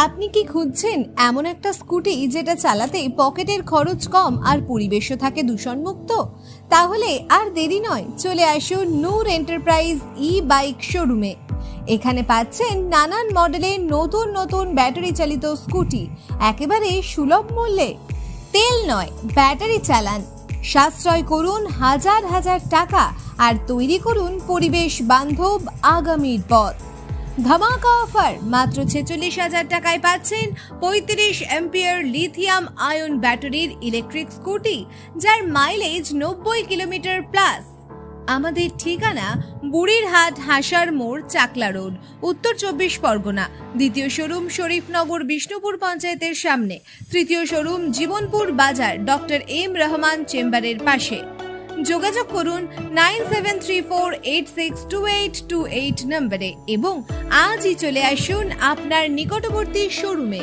আপনি কি খুঁজছেন? এমন একটা স্কুটি যেটা চালাতে পকেটের খরচ কম আর পরিবেশও থাকে দূষণমুক্ত? তাহলে আর দেরি নয়, চলে আসুন নূর এন্টারপ্রাইজ ই বাইক শোরুমে এখানে পাচ্ছেন নানান মডেলের নতুন নতুন ব্যাটারি চালিত স্কুটি, একেবারে সুলভ মূল্যে। তেল নয়, ব্যাটারি চালান। সাশ্রয় করুন হাজার হাজার টাকা আর তৈরি করুন পরিবেশ বান্ধব আগামীর পথ। ধামাকা অফার, মাত্র ছেচল্লিশ হাজার টাকায় পাচ্ছেন পঁয়ত্রিশ এম্পিয়ার লিথিয়াম আয়ন ব্যাটারির ইলেকট্রিক স্কুটি, যার মাইলেজ নব্বই কিলোমিটার প্লাস। আমাদের ঠিকানা বুড়িরহাট হাসার মোড়, চাকলা রোড, উত্তর চব্বিশ পরগনা, দ্বিতীয় শোরুম শরীফনগর, বিষ্ণুপুর পঞ্চায়েতের সামনে, তৃতীয় শোরুম জীবনপুর বাজার, ডক্টর এম রহমান চেম্বারের পাশে। যোগাযোগ করুন nine seven three four eight six two eight two eight নম্বরে এবং আজই চলে আসুন আপনার নিকটবর্তী শোরুমে।